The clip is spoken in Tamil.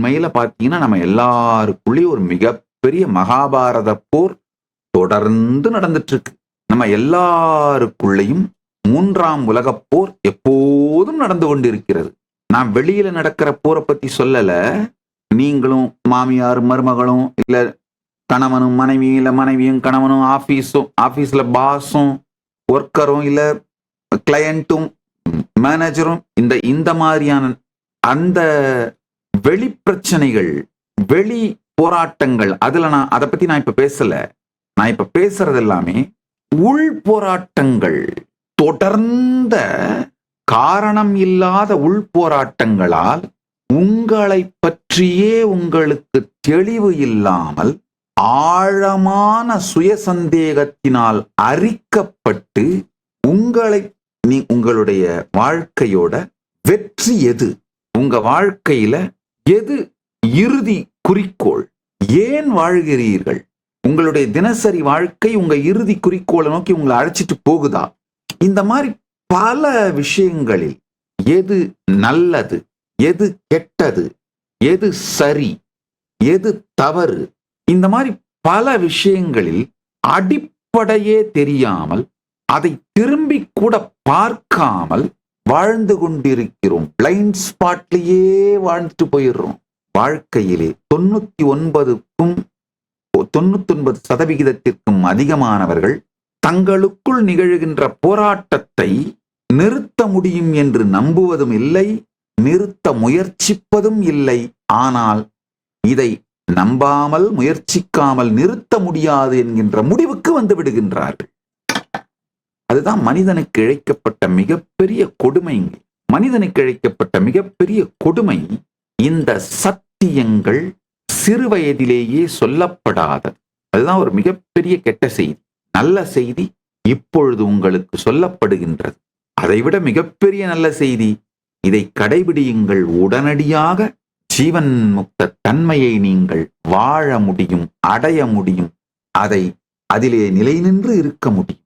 உண்மையில பாத்தீங்கன்னா நம்ம எல்லாருக்குள்ளேயும் ஒரு மிகப்பெரிய மகாபாரத போர் தொடர்ந்து நடந்துட்டு இருக்கு நம்ம எல்லாருக்குள்ளேயும் மூன்றாம் உலகப் போர் எப்போதும் நடந்து கொண்டிருக்கிறது. நான் வெளியில நடக்கிற போரை பத்தி சொல்லல. நீங்களும் மாமியார் மருமகளும் இல்ல கணவனும் மனைவியும் இல்ல மனைவியும் கணவனும் ஆபீஸும் ஆபீஸ்ல பாஸும் ஒர்க்கரும் இல்ல கிளையண்ட்டும் மேனேஜரும் இந்த இந்த மாதிரியான அந்த வெளி பிரச்சனைகள் வெளி போராட்டங்கள் அதுல நான் அதை பத்தி நான் இப்ப பேசல. நான் இப்ப பேசுறது எல்லாமே உள் போராட்டங்கள். தொடர்ந்த காரணம் இல்லாத உள் போராட்டங்களால் உங்களை பற்றியே உங்களுக்கு தெளிவு இல்லாமல் ஆழமான சுய சந்தேகத்தினால் அரிக்கப்பட்டு உங்களை நீ உங்களுடைய வாழ்க்கையோட வெற்றி எது? உங்க வாழ்க்கையில எது இறுதி குறிக்கோள்? ஏன் வாழ்கிறீர்கள்? உங்களுடைய தினசரி வாழ்க்கை உங்க இறுதி குறிக்கோளை நோக்கி உங்களை அழைச்சிட்டு போகுதா? இந்த மாதிரி பல விஷயங்களில் எது நல்லது எது கெட்டது எது சரி எது தவறு இந்த மாதிரி பல விஷயங்களில் அடிப்படையே தெரியாமல் அதை திரும்பி கூட பார்க்காமல் வாழ்ந்து கொண்டிருக்கிறோம். பிளைண்ட் ஸ்பாட்லேயே வாழ்ந்துட்டு போயிடுறோம். வாழ்க்கையிலே தொண்ணூத்தி ஒன்பதுக்கும் தொண்ணூத்தி ஒன்பது சதவிகிதத்திற்கும் அதிகமானவர்கள் தங்களுக்குள் நிகழ்கின்ற போராட்டத்தை நிறுத்த முடியும் என்று நம்புவதும் இல்லை நிறுத்த முயற்சிப்பதும் இல்லை. ஆனால் இதை நம்பாமல் முயற்சிக்காமல் நிறுத்த முடியாது என்கின்ற முடிவுக்கு வந்து விடுகின்றார்கள். அதுதான் மனிதனுக்கு இழைக்கப்பட்ட மிகப்பெரிய கொடுமை. மனிதனுக்கு இழைக்கப்பட்ட மிகப்பெரிய கொடுமை இந்த சத்தியங்கள் சிறு வயதிலேயே சொல்லப்படாதது. அதுதான் ஒரு மிகப்பெரிய கெட்ட செய்தி. நல்ல செய்தி இப்பொழுது உங்களுக்கு சொல்லப்படுகின்றது. அதைவிட மிகப்பெரிய நல்ல செய்தி இதை கடைபிடியுங்கள் உடனடியாக. ஜீவன் முக்த தன்மையை நீங்கள் வாழ முடியும் அடைய முடியும். அதை அதிலே நிலை நின்று இருக்க முடியும்.